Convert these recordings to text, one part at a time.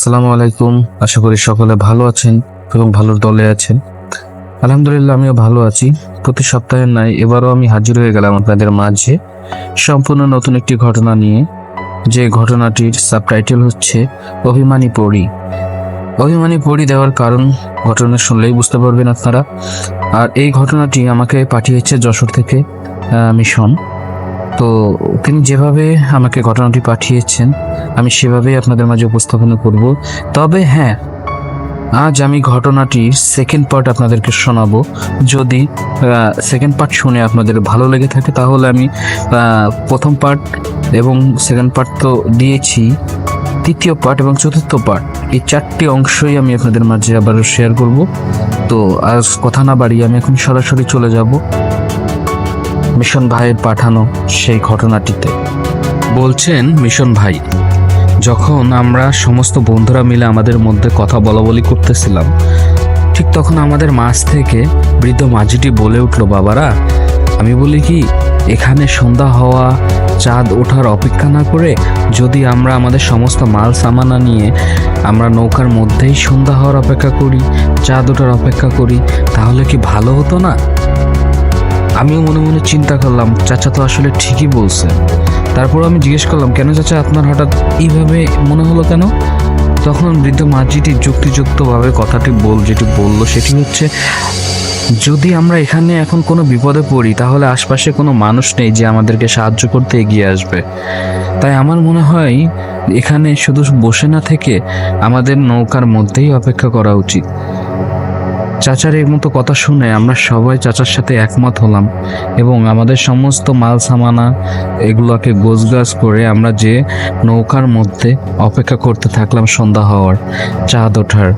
আসসালামু আলাইকুম। আশা করি সকলে ভালো আছেন এবং ভালোর দলে আছেন। আলহামদুলিল্লাহ, আমিও ভালো আছি। প্রতি সপ্তাহের নাই, এবারও আমি হাজির হয়ে গেলাম আপনাদের মাঝে। সম্পূর্ণ নতুন একটি ঘটনা নিয়ে। যে ঘটনাটির সাবটাইটেল হচ্ছে অভিমানী পড়ি অভিমানী পড়ি দেওয়ার কারণ ঘটনা শুনলেই বুঝতে পারবেন আপনারা। আর এই ঘটনাটি আমাকে পাঠিয়েছে যশোর থেকে মিশন। তো তিনি যেভাবে আমাকে ঘটনাটি পাঠিয়েছেন আমি সেভাবেই আপনাদের মাঝে উপস্থাপনা করব। তবে হ্যাঁ আজ আমি ঘটনাটির সেকেন্ড পার্ট আপনাদেরকে শোনাবো। যদি সেকেন্ড পার্ট শুনে আপনাদের ভালো লেগে থাকে, তাহলে আমি প্রথম পার্ট এবং সেকেন্ড পার্ট তো দিয়েছি। তৃতীয় পার্ট এবং চতুর্থ পার্ট এই চারটি অংশই আমি আপনাদের মাঝে আবার শেয়ার করব। তো আজ কথা না বাড়িয়ে আমি এখন সরাসরি চলে যাব। মিশন ভাইয়ের পাঠানো সেই ঘটনাটিতে। বলছেন, মিশন ভাই যখন আমরা সমস্ত বন্ধুরা মিলে আমাদের মধ্যে কথা বলা বলি করতেছিলাম, ঠিক তখন আমাদের মাঝ থেকে বৃদ্ধ মাঝিটি বলে উঠল, বাবারা, আমি বলি কি, এখানে সন্ধ্যা হওয়া, চাঁদ ওঠার অপেক্ষা না করে যদি আমরা আমাদের সমস্ত মাল সামানা নিয়ে আমরা নৌকার মধ্যেই সন্ধ্যা হওয়ার অপেক্ষা করি, চাঁদ ওঠার অপেক্ষা করি, তাহলে কি ভালো হতো না? আমিও মনে মনে চিন্তা করলাম, চাচা তো আসলে ঠিকই বলছে। তারপর আমি জিজ্ঞেস করলাম, কেন চাচা আপনার হঠাৎ এইভাবে মনে হলো কেন? তখন বৃদ্ধ মাঝিটি যুক্তিযুক্তভাবে কথাটি বল, যেটি বলল সেটি হচ্ছে, যদি আমরা এখানে এখন কোনো বিপদে পড়ি, তাহলে আশপাশে কোনো মানুষ নেই যে আমাদেরকে সাহায্য করতে এগিয়ে আসবে। তাই আমার মনে হয় এখানে শুধু বসে না থেকে আমাদের নৌকার মধ্যেই অপেক্ষা করা উচিত। চাচার এই মতো কথা শুনে আমরা সবাই চাচার সাথে একমত হলাম এবং আমাদের সমস্ত মাল সামানা এগুলোকে গোছগাছ করে আমরা যে নৌকার মধ্যে অপেক্ষা করতে থাকলাম সন্ধ্যা হওয়ার চাঁদ ওঠার।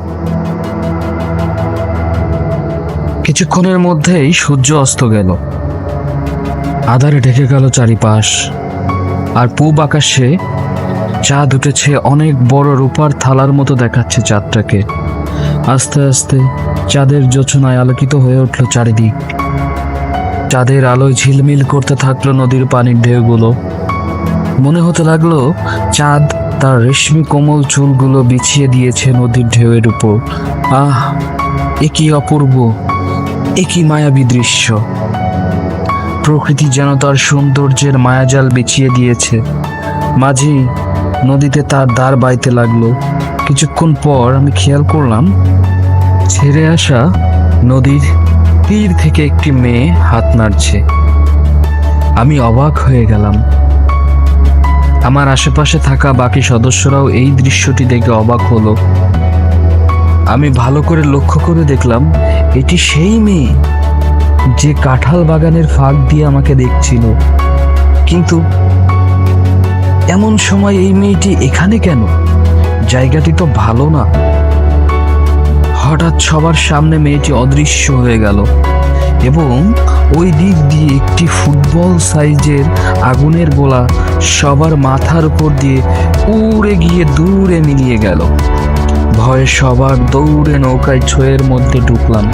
কিছুক্ষণের মধ্যেই সূর্য অস্ত গেল। আধারে ঢেকে গেল চারিপাশ। আর পূব আকাশে চাঁদ উঠেছে অনেক বড় রূপার থালার মতো দেখাচ্ছে চাঁদটাকে। আস্তে আস্তে চাঁদের যোচনায় আলোকিত হয়ে উঠল চারিদিক। চাঁদের আলোয় ঝিলমিল করতে থাকল নদীর পানির ঢেউগুলো। মনে হতে লাগল, চাঁদ তার রেশমি কোমল চুলগুলো বিছিয়ে দিয়েছে নদীর ঢেউয়ের উপর। আহ, এ কি অপূর্ব, এ কি মায়াবী দৃশ্য। প্রকৃতি যেন তার সৌন্দর্যের মায়াজাল বিছিয়ে দিয়েছে। মাঝেই নদীতে তার দাঁড় বাইতে লাগল। কিছুক্ষণ পর আমি খেয়াল করলাম ছেড়ে আসা নদীর তীর থেকে একটি মেয়ে হাত নাড়ছে। আমি অবাক হয়ে গেলাম। আমার আশেপাশে থাকা বাকি সদস্যরাও এই দৃশ্যটি দেখে অবাক হলো। আমি ভালো করে লক্ষ্য করে দেখলাম, এটি সেই মেয়ে যে কাঁঠাল বাগানের ফাঁক দিয়ে আমাকে দেখছিল। কিন্তু এমন সময় এই মেয়েটি এখানে কেন? জায়গাটি তো ভালো না। হঠাৎ সবার সামনে মেয়েটি অদৃশ্য হয়ে গেল এবং ওই দিক দিয়ে একটি ফুটবল সাইজের আগুনের গোলা সবার মাথার উপর দিয়ে উড়ে গিয়ে দূরে মিলিয়ে গেল। ভয়ে সবার দৌড়ে নৌকায় ছয়ের মধ্যে ঢুকলাম।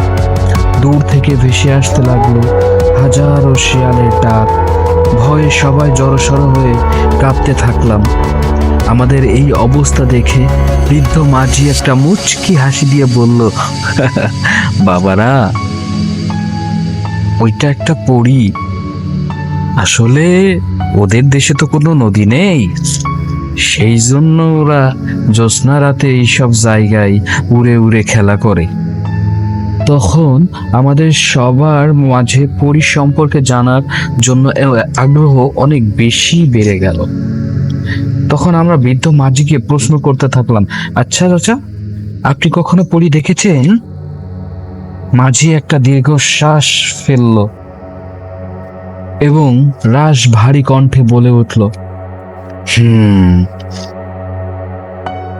দূর থেকে ভেসে আসতে লাগল হাজারো শিয়ালের ডাক। ভয়ে সবাই জড়সড় হয়ে কাঁপতে থাকলাম। আমাদের এই অবস্থা দেখে বৃদ্ধ মাঝি একটা মুচকি হাসি দিয়ে বলল, বাবারা, ওইটা একটা পড়ি আসলে ওদের দেশে তো কোনো নদী নেই। সেই জন্য ওরা জ্যোৎস্না রাতে এইসব জায়গায় উড়ে উড়ে খেলা করে। তখন আমাদের সবার মাঝে পরি সম্পর্কে জানার জন্য আগ্রহ অনেক বেশি বেড়ে গেল। তখন আমরা বৃদ্ধ মাঝিকে প্রশ্ন করতে থাকলাম আচ্ছা চাচা, আপনি কখনো পরি দেখেছেন? মাঝি একটা দীর্ঘশ্বাস ফেলল এবং রাস ভারী কণ্ঠে বলে উঠল, হুম,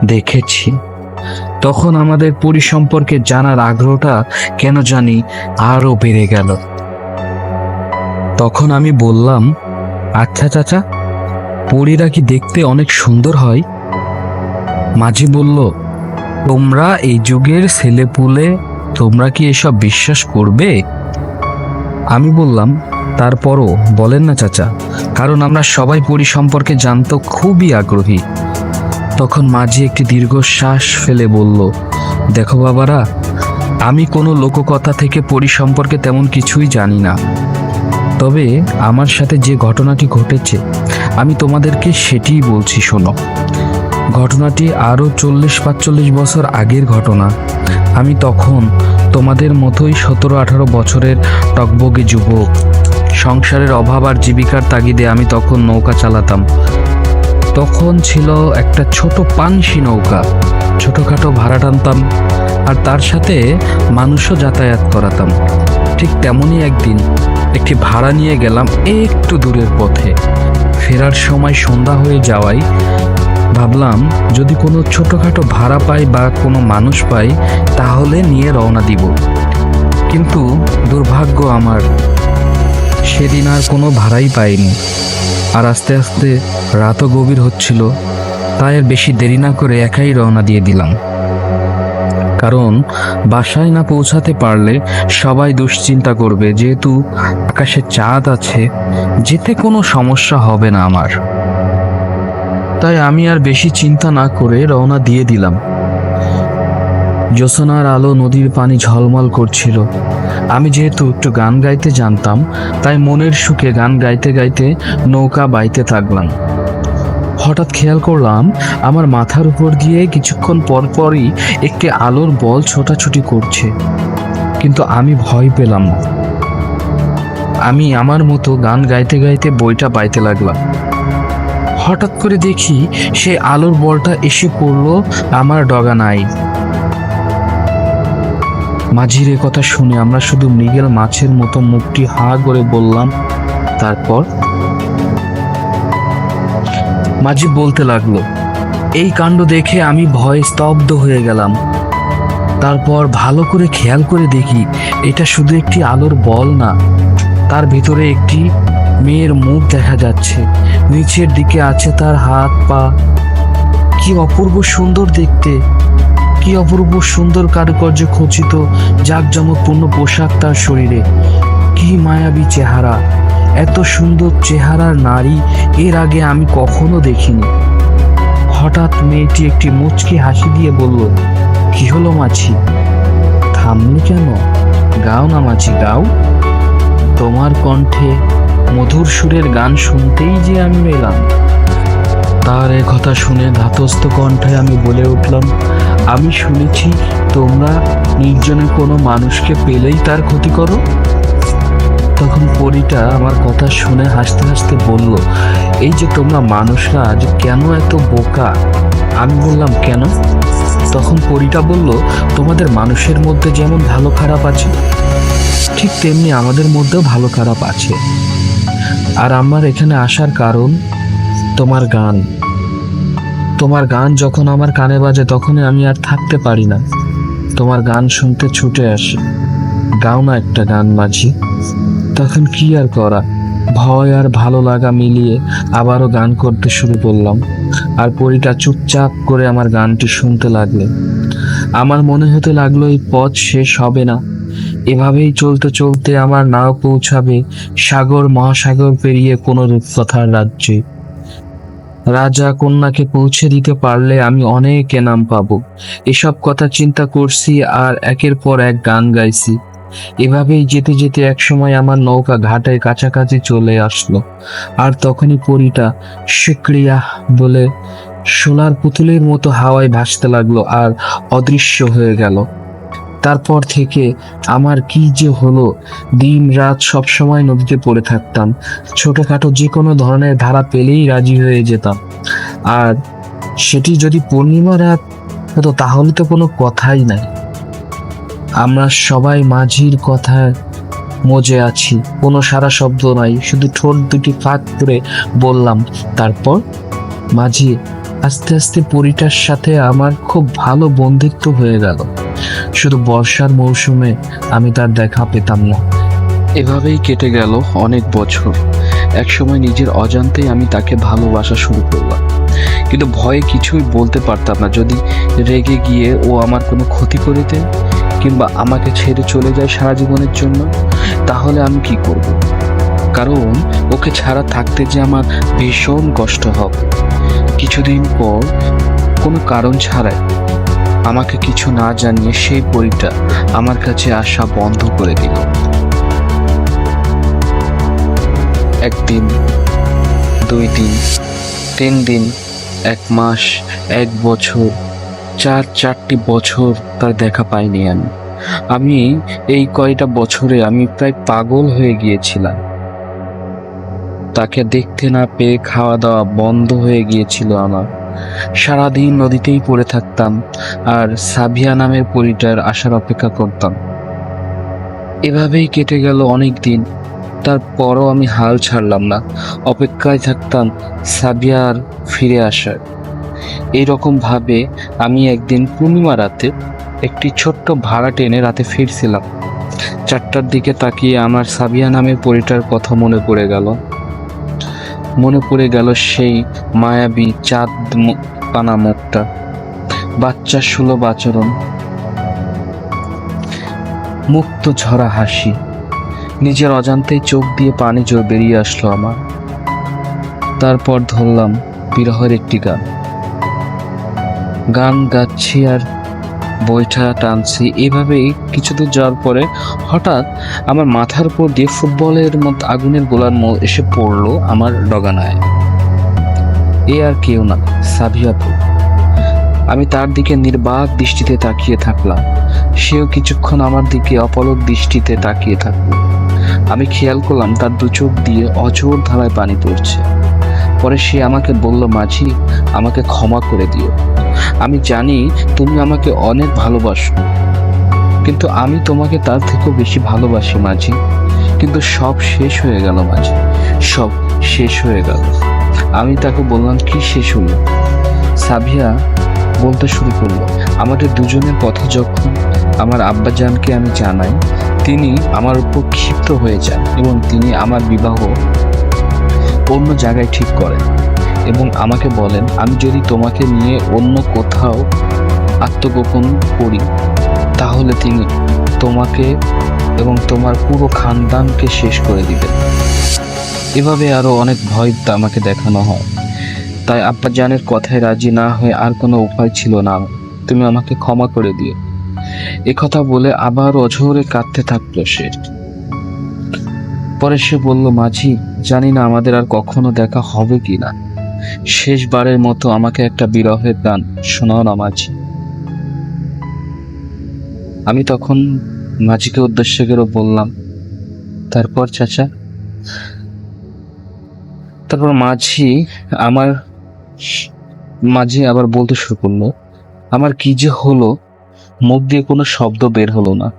দেখেছি। তখন আমাদের পরি সম্পর্কে জানার আগ্রহটা কেন জানি আরও বেড়ে গেল। তখন আমি বললাম আচ্ছা চাচা পরীরা কি দেখতে অনেক সুন্দর হয়? মাঝি বলল, তোমরা এই যুগের ছেলেপুলে তোমরা কি এসব বিশ্বাস করবে? আমি বললাম, তারপরও বলেন না চাচা, কারণ আমরা সবাই পরি সম্পর্কে জানতো খুবই আগ্রহী। তখন মাঝি একটি দীর্ঘশ্বাস ফেলে বলল, দেখো বাবারা, আমি কোনো লোককথা থেকে পরি সম্পর্কে তেমন কিছুই জানি না। তবে আমার সাথে যে ঘটনাটি ঘটেছে আমি তোমাদেরকে সেটিই বলছি, শোনো। ঘটনাটি আরও চল্লিশ পাঁচচল্লিশ বছর আগের ঘটনা। আমি তখন তোমাদের মতোই সতেরো আঠারো বছরের টকবগে যুবক। সংসারের অভাব আর জীবিকার তাগিদে আমি তখন নৌকা চালাতাম। তখন ছিল একটা ছোট পানসি নৌকা। ছোটোখাটো ভাড়া টানতাম আর তার সাথে মানুষও যাতায়াত করাতাম। ঠিক তেমনই একদিন একটি ভাড়া নিয়ে গেলাম একটু দূরের পথে। ফেরার সময় সন্ধ্যা হয়ে যাওয়ায় ভাবলাম, যদি কোনো ছোটোখাটো ভাড়া পাই বা কোনো মানুষ পাই, তাহলে নিয়ে রওনা দিব। কিন্তু দুর্ভাগ্য আমার, সেদিন আর কোনো ভাড়াই পাইনি। আর আস্তে আস্তে রাতও গভীর হচ্ছিল, তাই আর বেশি দেরি না করে একাই রওনা দিয়ে দিলাম। কারণ বাসায় না পৌঁছাতে পারলে সবাই দুশ্চিন্তা করবে, যেহেতু আকাশে চাঁদ আছে, যেতে কোনো সমস্যা হবে না আমার। তাই আমি আর বেশি চিন্তা না করে রওনা দিয়ে দিলাম। জ্যোৎস্নার আলো নদীর পানি ঝলমল করছিল। আমি যেহেতু একটু গান গাইতে জানতাম, তাই মনের সুখে গান গাইতে গাইতে নৌকা বাইতে থাকলাম। হঠাৎ খেয়াল করলাম, আমার মাথার উপর দিয়ে কিছুক্ষণ পর পরই একটি আলোর বল ছোটাছুটি করছে। কিন্তু আমি ভয় পেলাম না। আমি আমার মতো গান গাইতে গাইতে বইটা পাইতে লাগলাম। হঠাৎ করে দেখি সেই আলোর বলটা এসে পড়ল, আমার ডগা নাই। মাঝির কথা শুনে আমরা শুধু মৃগেল মাছের মতো মুখটি হা করে বললাম, তারপর? মাঝি বলতে লাগল, এই কাণ্ড দেখে আমি ভয়ে স্তব্ধ হয়ে গেলাম। তারপর ভালো করে খেয়াল করে দেখি, এটা শুধু একটি আলোর বল না, তার ভিতরে একটি মেয়ের মুখ দেখা যাচ্ছে। নিচের দিকে আছে তার হাত, পা। কি অপূর্ব সুন্দর দেখতে, কি অপূর্ব সুন্দর কারুকার্য খচিত, জাঁকজমকপূর্ণ পোশাক তার শরীরে। কি মায়াবী চেহারা এত সুন্দর চেহারার নারী এর আগে আমি কখনো দেখিনি। হঠাৎ মেয়েটি একটি মুচকি হাসি দিয়ে বলল, কি হলো মাছি থামলি কেন? গাও না মাছি গাও। তোমার কণ্ঠে মধুর সুরের গান শুনতেই যে আমি এলাম তার এ কথা শুনে ধাতস্থ কণ্ঠে আমি বলে উঠলাম, আমি শুনেছি তোমরা নির্জনে কোনো মানুষকে পেলেই তার ক্ষতি করো। তখন পরীটা আমার কথা শুনে হাসতে হাসতে বলল, এই যে তোমরা মানুষরা আজ কেন এত বোকা? আমি বললাম, কেন? তখন পরীটা বলল, তোমাদের মানুষের মধ্যে যেমন ভালো খারাপ আছে, ঠিক তেমনি আমাদের মধ্যেও ভালো খারাপ আছে। আর আমার এখানে আসার কারণ তোমার গান। তোমার গান যখন আমার কানে বাজে, তখনই আমি আর থাকতে পারি না। তোমার গান শুনতে ছুটে আসি। গাও না একটা গান, মাঝি। তখন কি আর করা? ভয় আর ভালো লাগা মিলিয়ে আবারও গান করতে শুরু করলাম। আর পরীটা চুপচাপ করে আমার গানটি শুনতে লাগলে। আমার মনে হতে লাগল এই পথ শেষ হবে না। এভাবেই চলতে চলতে আমার নাও পৌঁছাবে সাগর মহাসাগর পেরিয়ে কোনো রূপকথার রাজ্যে। রাজা কন্যাকে পৌঁছে দিতে পারলে আমি অনেক এনাম পাবো। এসব কথা চিন্তা করছি আর একের পর এক গান গাইছি। এভাবেই যেতে যেতে এক সময় আমার নৌকা ঘাটের কাছাকাছি চলে আসলো। আর তখনই পরিটা শুক্রিয়া বলে সোনার পুতুলের মতো হাওয়ায় ভাসতে লাগল আর অদৃশ্য হয়ে গেল। তারপর থেকে আমার কি যে হলো, দিন রাত সব সময় নদীতে পড়ে থাকতাম। ছোটখাটো যে কোনো ধরনের ধারা পেলেই রাজি হয়ে যেতাম। আর সেটি যদি পূর্ণিমা রাত হতো, তাহলে তো কোনো কথাই নাই। আমরা সবাই মাঝির কথায় মজে আছি। কোনো সারা শব্দ নাই, শুধু ঠোঁট দুটি ফাঁক করে বললাম, তারপর, মাঝি, আস্তে আস্তে পরিটার সাথে আমার খুব ভালো বন্ধুত্ব হয়ে গেল। শুধু বর্ষার মৌসুমে আমি তার দেখা পেতাম না। এভাবেই কেটে গেল অনেক বছর। একসময় নিজের অজান্তেই আমি তাকে ভালোবাসা শুরু করলাম। কিন্তু ভয়ে কিছুই বলতে পারতাম না। যদি রেগে গিয়ে ও আমার কোনো ক্ষতি করে দেয় কিংবা আমাকে ছেড়ে চলে যায় সারা জীবনের জন্য, তাহলে আমি কি করব? কারণ ওকে ছাড়া থাকতে যে আমার ভীষণ কষ্ট হবে। কিছুদিন পর কোনো কারণ ছাড়াই আমাকে কিছু না জানিয়ে সেই বইটা আমার কাছে আসা বন্ধ করে দিল। একদিন, দুই দিন, তিন দিন, এক মাস, এক বছর চার চারটি বছর তার দেখা পাইনি আমি। আমি এই কয়টা বছরে আমি প্রায় পাগল হয়ে গিয়েছিলাম। তাকে দেখতে না পেয়ে খাওয়া দাওয়া বন্ধ হয়ে গিয়েছিল আমার। সারাদিন নদীতেই পড়ে থাকতাম আর সাবিয়া নামের পরিটার আসার অপেক্ষা করতাম। এভাবেই কেটে গেল অনেক দিন। তারপরও আমি হাল ছাড়লাম না। অপেক্ষায় থাকতাম সাবিয়ার ফিরে আসার। এইরকম ভাবে আমি একদিন পূর্ণিমা রাতে একটি ছোট্ট ভাড়া টেনে রাতে ফিরছিলাম। চারটার দিকে তাকিয়ে আমার সাবিয়া নামের পরিটার কথা মনে পড়ে গেল। মনে পড়ে গেল সেই মায়াবী চাঁদ পানা মুখটা। বাচ্চার সুলভ আচরণ। মুক্ত ঝরা হাসি। নিজের অজান্তেই চোখ দিয়ে পানি জোর বেরিয়ে আসলো আমার। তারপর ধরলাম বিরহের একটি গান। গান গাচ্ছি আর বইটা টানছি। এভাবেই কিছুদূর যাওয়ার পরে হঠাৎ আমার মাথার উপর দিয়ে ফুটবলের মতো আগুনের গোলার মো এসে পড়ল আমার ডগানায়। এ আর কেউ না সাবিয়াপু আমি তার দিকে নির্বাক দৃষ্টিতে তাকিয়ে থাকলাম। সেও কিছুক্ষণ আমার দিকে অপলক দৃষ্টিতে তাকিয়ে থাকল। আমি খেয়াল করলাম তার দু চোখ দিয়ে অজোর ধারায় পানি পড়ছে। পরে সে আমাকে বলল, মাঝি, আমাকে ক্ষমা করে দিও। আমি জানি তুমি আমাকে অনেক ভালোবাসো। কিন্তু আমি তোমাকে তার থেকেও বেশি ভালোবাসি, মাঝি। কিন্তু সব শেষ হয়ে গেল, মাঝি। সব শেষ হয়ে গেল। আমি তাকে বললাম, কি শেষ হলো? সাবিয়া বলতে শুরু করল, আমাদের দুজনের কথা যখন আমার আব্বাজানকে আমি জানাই, তিনি আমার উপর ক্ষিপ্ত হয়ে যান এবং তিনি আমার বিবাহ অন্য জায়গায় ঠিক করেন। এবং আমাকে বলেন, আমি যদি তোমাকে নিয়ে অন্য কোথাও আত্মগোপন করি, তাহলে তিনি তোমাকে এবং তোমার পুরো খানদানকে শেষ করে দিবেন। এভাবে আরও অনেক ভয় আমাকে দেখানো হয়। তাই আব্বা জানের কথায় রাজি না হয়ে আর কোনো উপায় ছিল না। তুমি আমাকে ক্ষমা করে দিও। এ কথা বলে আবার অঝোরে কাঁদতে থাকল সে। পরে সে বলল, মাঝি, জানি না আমাদের আর কখনো দেখা হবে কি না শেষবারের মতো আমাকে একটা বিরহের গান শোনাও না, মাঝি। আমি তখন মাঝিকে উদ্দেশ্য করে বললাম, তারপর, চাচা? তারপর মাঝি আমার, মাঝি আবার বলতে শুরু করল, আমার কি যে হলো, মুখ দিয়ে কোনো শব্দ বের হলো না।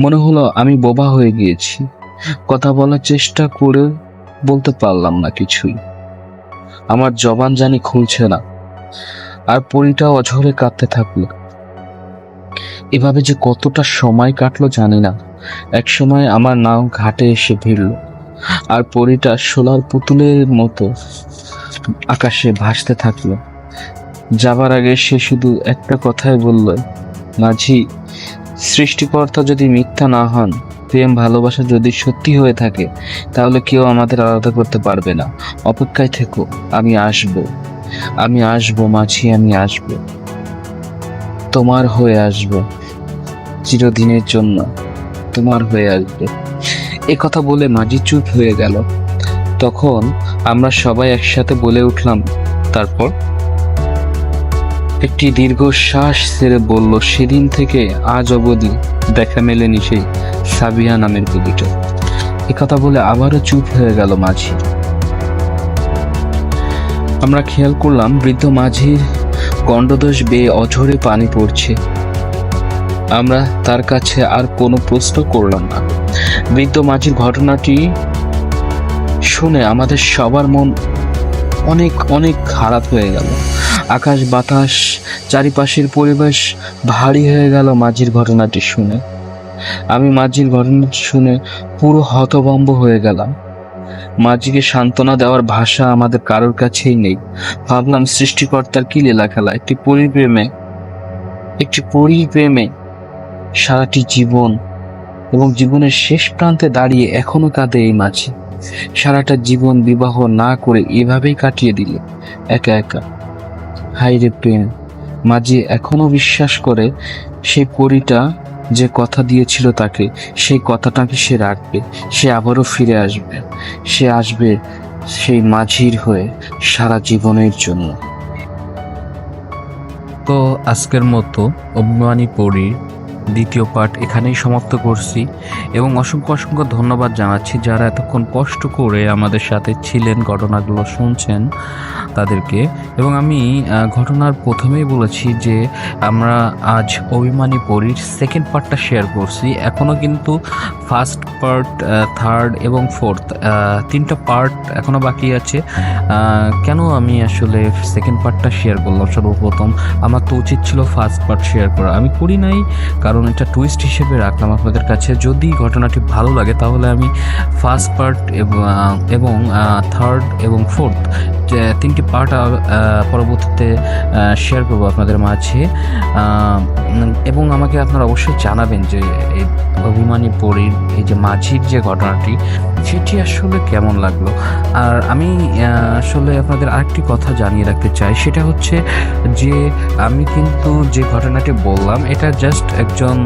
মনে হলো আমি বোবা হয়ে গিয়েছি। কথা বলার চেষ্টা করে বলতে পারলাম না কিছুই। আমার জবান জানি খুলছে না। আর পরিটা অঝরে কাঁদতে থাকল। এভাবে যে কতটা সময় কাটলো জানি না। এক সময় আমার নাও ঘাটে এসে ভিড়ল। আর পরিটা সোলার পুতুলের মতো আকাশে ভাসতে থাকল। যাবার আগে সে শুধু একটা কথাই বলল, মাঝি, সৃষ্টিকর্তা যদি মিথ্যা না হন প্রেম, ভালোবাসা যদি সত্যি হয়ে থাকে, তাহলে কেউ আমাদের আলাদা করতে পারবে না। অপেক্ষায় থেকো, আমি আসব। আমি আসব, মাঝি, আমি আসব। তোমার হয়ে আসব, চিরদিনের জন্য। তোমার হয়ে আসবে। এ কথা বলে মাঝি চুপ হয়ে গেল। তখন আমরা সবাই একসাথে বলে উঠলাম, তারপর? একটি দীর্ঘশ্বাস ছেড়ে বলল, সেদিন থেকে আজ অবধি দেখা মেলেনি সেই সাবিয়া নামের এ কথা বলে আবারও চুপ হয়ে গেল মাঝি। আমরা খেয়াল করলাম, বৃদ্ধ মাঝির গণ্ডদোষ বেয়ে অঝরে পানি পড়ছে। আমরা তার কাছে আর কোনো প্রশ্ন করলাম না। বৃদ্ধ মাঝির ঘটনাটি শুনে আমাদের সবার মন অনেক অনেক খারাপ হয়ে গেল। আকাশ, বাতাস, চারিপাশের পরিবেশ ভারী হয়ে গেল মাঝির ঘটনাটি শুনে। আমি মাঝির ঘটনাটি শুনে পুরো হতভম্ব হয়ে গেলাম। মাঝিকে সান্ত্বনা দেওয়ার ভাষা আমাদের কারোর কাছেই নেই। ভাবলাম সৃষ্টিকর্তার কি লীলা খেলা একটি পরিপ্রেমে একটি পরিপ্রেমে সারাটি জীবন এবং জীবনের শেষ প্রান্তে দাঁড়িয়ে এখনও কাঁদে এই মাঝি। সারাটা জীবন বিবাহ না করে এভাবেই কাটিয়ে দিলে। একা একা। হাই রে প্রেম। মাঝি এখনও বিশ্বাস করে সেই পরীটা যে কথা দিয়েছিল তাকে, সেই কথাটাকে সে রাখবে, সে আবারও ফিরে আসবে। সে আসবে সেই মাঝির হয়ে সারা জীবনের জন্য। তো আজকের মতো অভিমানী পরীর দ্বিতীয় পার্ট এখানেই সমাপ্ত করছি এবং অসংখ্য অসংখ্য ধন্যবাদ জানাচ্ছি যারা এতক্ষণ কষ্ট করে আমাদের সাথে ছিলেন, ঘটনাগুলো শুনছেন তাদেরকে। এবং আমি ঘটনার প্রথমেই বলেছি যে আমরা আজ অভিমানী পরীর সেকেন্ড পার্টটা শেয়ার করছি। এখনও কিন্তু ফার্স্ট পার্ট থার্ড এবং ফোর্থ তিনটা পার্ট এখনও বাকি আছে। কেন আমি আসলে সেকেন্ড পার্টটা শেয়ার করলাম সর্বপ্রথম? আমার তো উচিত ছিল ফার্স্ট পার্ট শেয়ার করা। আমি করি নাই, কারণ এটা টুইস্ট হিসেবে রাখলাম আপনাদের কাছে। যদি ঘটনাটি ভালো লাগে, তাহলে আমি ফার্স্ট পার্ট এবং থার্ড এবং ফোর্থ তিনটি পার্ট পরবর্তীতে শেয়ার করব আপনাদের মাঝে। এবং আমাকে আপনারা অবশ্যই জানাবেন যে এই অভিমানী পরীর, এই যে মাঝির যে ঘটনাটি সেটি আসলে কেমন লাগল? আর আমি আসলে আপনাদের আরেকটি কথা জানিয়ে রাখতে চাই, সেটা হচ্ছে যে আমি কিন্তু যে ঘটনাটি বললাম, এটা জাস্ট একজন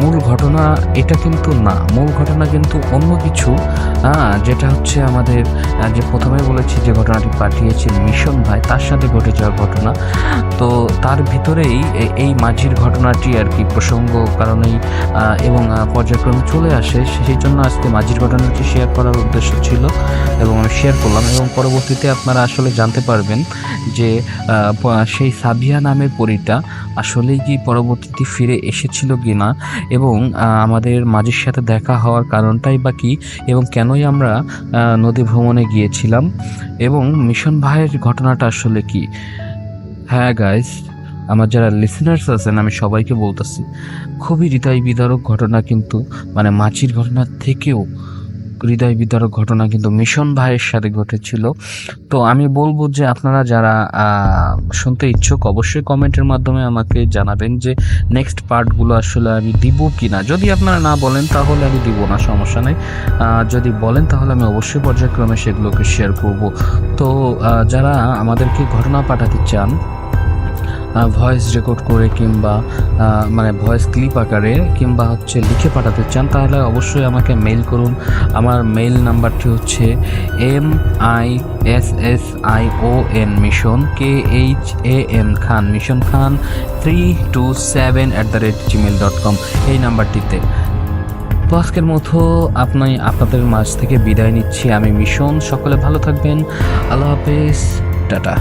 মূল ঘটনা, এটা কিন্তু না। মূল ঘটনা কিন্তু অন্য কিছু যেটা হচ্ছে আমাদের যে প্রথমে বলেছি যে ঘটনাটি পাঠিয়েছেন মিশন ভাই, তার সাথে ঘটে যাওয়া ঘটনা। তো তার ভিতরেই এই মাঝির ঘটনাটি আর কি প্রসঙ্গ কারণেই এবং পর্যায়ক্রমে চলে আসে। সেই জন্য আজকে মাঝির ঘটনাটি শেয়ার করার উদ্দেশ্য ছিল এবং আমি শেয়ার করলাম এবং পরবর্তীতে আপনারা আসলে জানতে পারবেন যে সেই সাবিয়া নামের পরীটা আসলেই কি পরবর্তীতে ফিরে এসেছিল কি না এবং আমাদের মাঝির সাথে দেখা হওয়ার কারণটাই বা কী এবং কেনই আমরা নদী ভ্রমণে গিয়েছিলাম এবং মিশন ভাইয়ের ঘটনাটা আসলে কি? হ্যাঁ গাইস আমার যারা লিসেনার্স আছেন আমি সবাইকে বলতেছি, খুবই হৃদয় বিদারক ঘটনা কিন্তু মানে মাছির ঘটনা থেকেও হৃদয় বিদারক ঘটনা কিন্তু মিশন ভাইয়ের সাথে ঘটেছিল। তো আমি বলব যে আপনারা যারা শুনতে ইচ্ছুক অবশ্যই কমেন্টের মাধ্যমে আমাকে জানাবেন যে নেক্সট পার্টগুলো আসলে আমি দিব কি না যদি আপনারা না বলেন তাহলে আমি দিব না, সমস্যা নেই। যদি বলেন তাহলে আমি অবশ্যই পর্যায়ক্রমে সেগুলোকে শেয়ার করব। তো যারা আমাদেরকে ঘটনা পাঠাতে চান ভয়েস রেকর্ড করে কিংবা মানে ভয়েস ক্লিপ আকারে কিংবা হচ্ছে লিখে পাঠাতে চান, তাহলে অবশ্যই আমাকে মেইল করুন। আমার মেইল নাম্বারটি হচ্ছে M I S S I O N Mission K H A N Khan Mission Khan three two seven at the rate Gmail dot com এই নাম্বারটিতে তো আজকের মতো আপনি, আপনাদের মাঝ থেকে বিদায় নিচ্ছি আমি মিশন সকলে ভালো থাকবেন। আল্লাহ হাফেজ। টাটা।